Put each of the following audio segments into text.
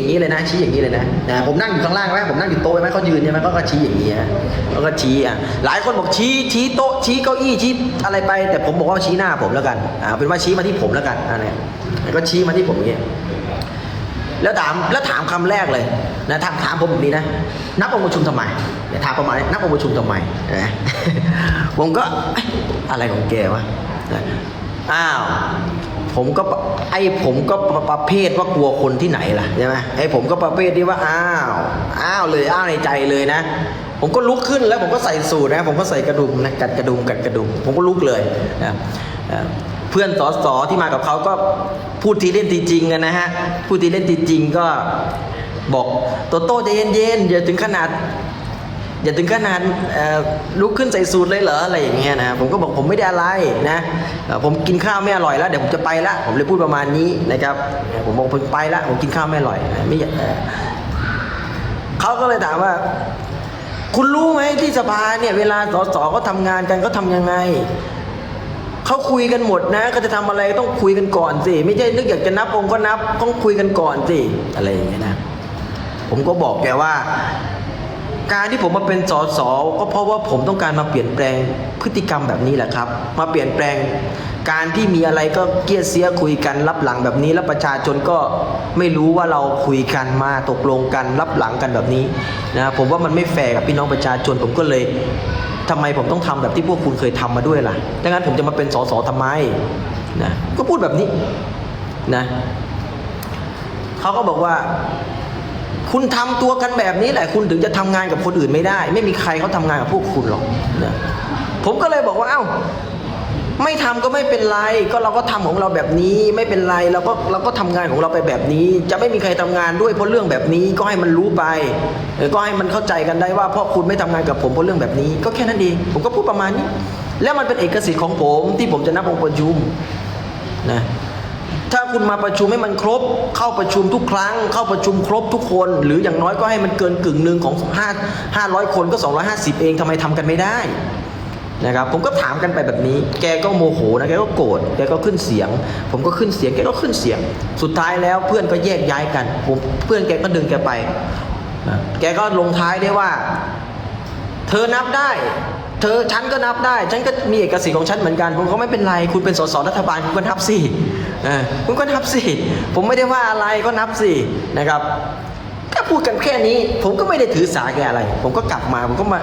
อย่างนี้เลยนะ ชี้อย่างนี้เลยนะนะผมนั่งอยู่ข้างล่างไหมผมนั่งอยู่โต๊ะไหมเขายืนใช่ไหมเขาก็ชี้อย่างนี้ฮะเขาก็ชี้อะหลายคนบอกชี้ชี้โต๊ะชี้เก้าอี้ชี้อะไรไป แต่ผมบอกว่าชี้หน้าผมแล้วกันอ่าเป็นว่าชี้มาที่ผมแล้วกันอะไรก็ชี้มาที่ผมอย่างนี้แล้วถามแล้วถามคำแรกเลยนะถามถามผมแบบนี้นะ นับองค์ประชุมทำไมเดี๋ยวถามประมาณนี้นับองค์ประชุมทำไมนะผมก็อะไรของแกวะอ้าว ผมก็ไอ้ผมก็ประประเภทว่ากลัวคนที่ไหนล่ะใช่ไหมไอ้ผมก็ประเภทที่ว่าอ้าวอ้าวเลยอ้าวในใจเลยนะ ผมก็ลุกขึ้นแล้วผมก็ใส่สูทนะ ผมก็ใส่กระดุมนะกัดกระดุมกัดกระดุมผมก็ลุกเลยนะเอ่อเพื่อนสอสอที่มากับเขาก็พูดทีเล่นทีจริงกันนะฮะพูดทีเล่นทีจริงก็บอกโตโต้ใจเย็นๆอย่าถึงขนาด อย่าถึงขนาดลุกขึ้นใส่สูตรเลยเหรออะไรอย่างเงี้ยนะผมก็บอกผมไม่ได้อะไรนะผมกินข้าวไม่อร่อยแล้วเดี๋ยวผมจะไปละผมเลยพูดประมาณนี้นะครับ ผมบอกผมไปละผมกินข้าวไม่อร่อยไม่อยากเขาก็เลยถามว่า คุณรู้ไหมที่สภาเนี่ยเวลาสสเขาทำงานกันเขาทำยังไงเขาคุยกันหมดนะก็จะทำอะไรต้องคุยกันก่อนสิไม่ใช่นึกอยากจะนับองค์ก็นับต้องคุยกันก่อนสิอะไรอย่างเงี้ยนะผมก็บอกแกว่า การที่ผมมาเป็นสสก็เพราะว่าผมต้องการมาเปลี่ยนแปลงพฤติกรรมแบบนี้แหละครับ มาเปลี่ยนแปลงการที่มีอะไรก็เกลียดเสียคุยกันรับหลังแบบนี้แล้วประชาชนก็ไม่รู้ว่าเราคุยกันมาตกลงกันรับหลังกันแบบนี้นะผมว่ามันไม่แฟร์กับพี่น้องประชาชนผมก็เลยทำไมผมต้องทำแบบที่พวกคุณเคยทำมาด้วยล่ะดังนั้นผมจะมาเป็นสสทำไมนะก็พูดแบบนี้นะเขาก็บอกว่า คุณทำตัวกันแบบนี้แหละ คุณถึงจะทำงานกับคนอื่นไม่ได้ ไม่มีใครเขาทำงานกับพวกคุณหรอกนะผมก็เลยบอกว่า เอ้า ไม่ทำก็ไม่เป็นไร ก็เราก็ทำของเราแบบนี้ ไม่เป็นไรเราก็เราก็ทำงานของเราไปแบบนี้ จะไม่มีใครทำงานด้วยเพราะเรื่องแบบนี้ก็ให้มันรู้ไปเออก็ให้มันเข้าใจกันได้ว่าเพราะคุณไม่ทำงานกับผมเพราะเรื่องแบบนี้ ก็แค่นั้นเองผมก็พูดประมาณนี้ แล้วมันเป็นเอกสิทธิ์ของผมที่ผมจะนับองค์ประชุมนะ ถ้าคุณมาประชุมให้มันครบ เข้าประชุมทุกครั้ง เข้าประชุมครบทุกคน หรืออย่างน้อยก็ให้มันเกินกึ่งหนึ่งของ5 500 คนก็ 250 เองทำไมทำกันไม่ได้นะครับผมก็ถามกันไปแบบนี้ แกก็โมโหนะแกก็โกรธแกก็ขึ้นเสียง ผมก็ขึ้นเสียงแกก็ขึ้นเสียง สุดท้ายแล้วเพื่อนก็แยกย้ายกันผมเพื่อนแกก็ดึงแกไป แกก็ลงท้ายได้ว่า เธอนับได้ เธอฉันก็นับได้ ฉันก็มีเอกสิทธิ์ของฉันเหมือนกันผมก็ไม่เป็นไร คุณเป็นสสรัฐบาลคุณก็นับสิคุณก็นับสิผมไม่ได้ว่าอะไรก็นับสินะครับแค่พูดกันแค่นี้ ผมก็ไม่ได้ถือสาแกอะไร ผมก็กลับมาผมก็มา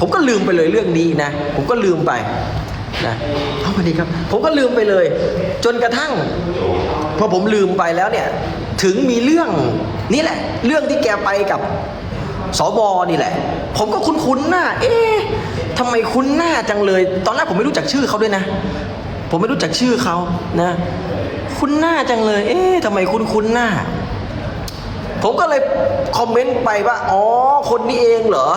ผมก็ลืมไปเลยเรื่องนี้นะ ผมก็ลืมไปนะเอามาดีครับ ผมก็ลืมไปเลย จนกระทั่งพอผมลืมไปแล้วเนี่ย ถึงมีเรื่องนี่แหละ เรื่องที่แกไปกับ สบนี่แหละ ผมก็คุ้นๆหน้า เอ๊ะทำไมคุ้นหน้าจังเลย ตอนแรกผมไม่รู้จักชื่อเขาด้วยนะ ผมไม่รู้จักชื่อเขานะ คุ้นหน้าจังเลย เอ๊ะทำไมคุ้นๆหน้า ผมก็เลยคอมเมนต์ไปว่า อ๋อ คนนี้เองเหรอ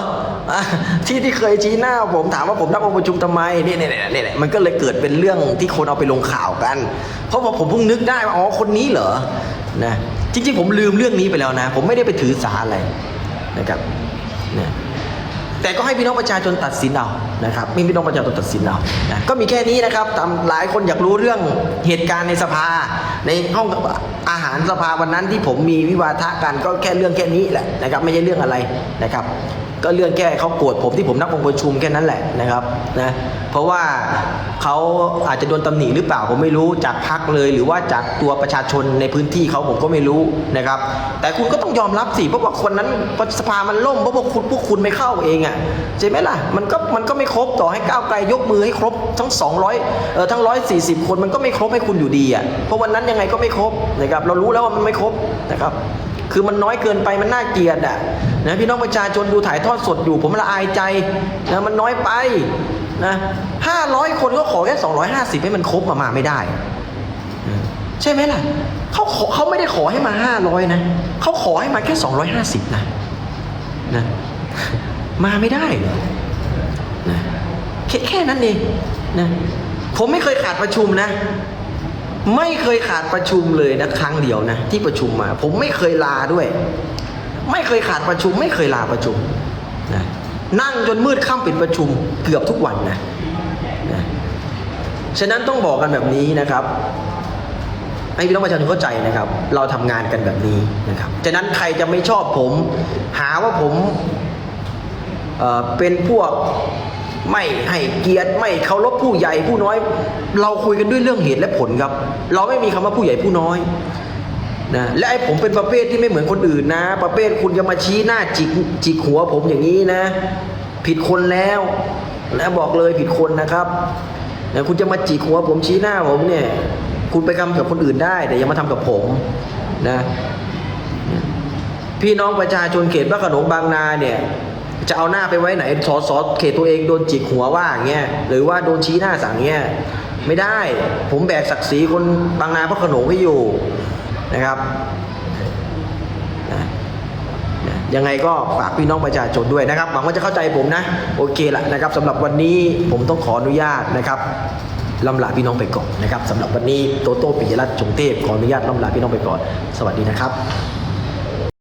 ที่ที่เคยชี้หน้าผมถามว่าผมนับองค์ประชุมทำไมนี่เนี่นี่นี่ยมันก็เลยเกิดเป็นเรื่องที่คนเอาไปลงข่าวกัน เพราะว่าผมเพิ่งนึกได้ว่า อ๋อ คนนี้เหรอ นะ จริง ๆ ผมลืมเรื่องนี้ไปแล้วนะ ผมไม่ได้ไปถือสาอะไร นะครับนะแต่ก็ให้พี่น้องประชาชนตัดสินเอานะครับไม่พี่น้องประชาชนตัดสินเอานะก็มีแค่นี้นะครับตามหลายคนอยากรู้เรื่องเหตุการณ์ในสภา ในห้องอาหารสภาวันนั้นที่ผมมีวิวาทะกันก็แค่เรื่องแค่นี้แหละนะครับ ไม่ใช่เรื่องอะไรนะครับ ก็เรื่องแค่เขาโกรธผมที่ผมนับองค์ประชุมแค่นั้นแหละนะครับนะเพราะว่าเขาอาจจะโดนตำหนิหรือเปล่าผมไม่รู้จากพักเลย หรือว่าจากตัวประชาชนในพื้นที่เขาผมก็ไม่รู้นะครับ แต่คุณก็ต้องยอมรับสิเพราะว่าคนนั้นสภามันล่มเพราะพวกคุณพวกคุณไม่เข้าเองอะใช่ไหมล่ะมันก็มันก็ไม่ครบต่อให้ก้าวไกลยกมือให้ครบทั้ง 200เออทั้ง 140 คนมันก็ไม่ครบให้คุณอยู่ดีอะเพราะวันนั้นยังไงก็ไม่ครบนะครับเรารู้แล้วว่ามันไม่ครบนะครับ คือมันน้อยเกินไปมันน่าเกลียดอะนะพี่น้องประชาชนดูถ่ายทอดสดอยู่ ผมละอายใจนะมันน้อยไปนะห้าร้อยคนก็ขอแค่สองร้อยห้าสิบให้มันครบมามาไม่ได้ ใช่ไหมล่ะเขาขอเขาไม่ได้ขอให้มาห้าร้อยนะเขาขอให้มาแค่สองร้อยห้าสิบนะนะมาไม่ได้เหรอนะแค่แค่นั้นเองนะผมไม่เคยขาดประชุมนะ ไม่เคยขาดประชุมเลยนะครั้งเดียวนะที่ประชุมมา ผมไม่เคยลาด้วย ไม่เคยขาดประชุม ไม่เคยลาประชุมนะนั่งจนมืดค่ำปิดประชุมเกือบทุกวันนะนะฉะนั้นต้องบอกกันแบบนี้นะครับให้พี่น้องประชาชนเข้าใจนะครับ เราทำงานกันแบบนี้นะครับฉะนั้นใครจะไม่ชอบผม หาว่าผมเเป็นพวก ไม่ให้เกียรติไม่เคารพผู้ใหญ่ผู้น้อย เราคุยกันด้วยเรื่องเหตุและผลครับ เราไม่มีคำว่าผู้ใหญ่ผู้น้อยนะและไอ้ผมเป็นประเภทที่ไม่เหมือนคนอื่นนะ ประเภทคุณจะมาชี้หน้าจิกจิกหัวผมอย่างนี้นะ ผิดคนแล้วนะบอกเลยผิดคนนะครับนะคุณจะมาจิกหัวผมชี้หน้าผมเนี่ย คุณไปทำกับคนอื่นได้ แต่อย่ามาทำกับผมนะ พี่น้องประชาชนเขตพระโขนงบางนาเนี่ย จะเอาหน้าไปไว้ไหนสอสอเขตตัวเองโดนจิกหัวว่าอย่างเงี้ยหรือว่าโดนชี้หน้าสั่งเงี้ยไม่ได้ ผมแบกศักดิ์ศรีคนบางนาพระขนงไว้อยู่นะครับยังไงก็ฝากพี่น้องประชาชนด้วยนะครับหวังว่าจะเข้าใจผมนะ โอเคละนะครับสำหรับวันนี้ผมต้องขออนุญาตนะครับลำลาพี่น้องไปก่อนนะครับสำหรับวันนี้โตโต้ปิยรัตน์จงเทพขออนุญาตลำลาพี่น้องไปก่อน สวัสดีนะครับ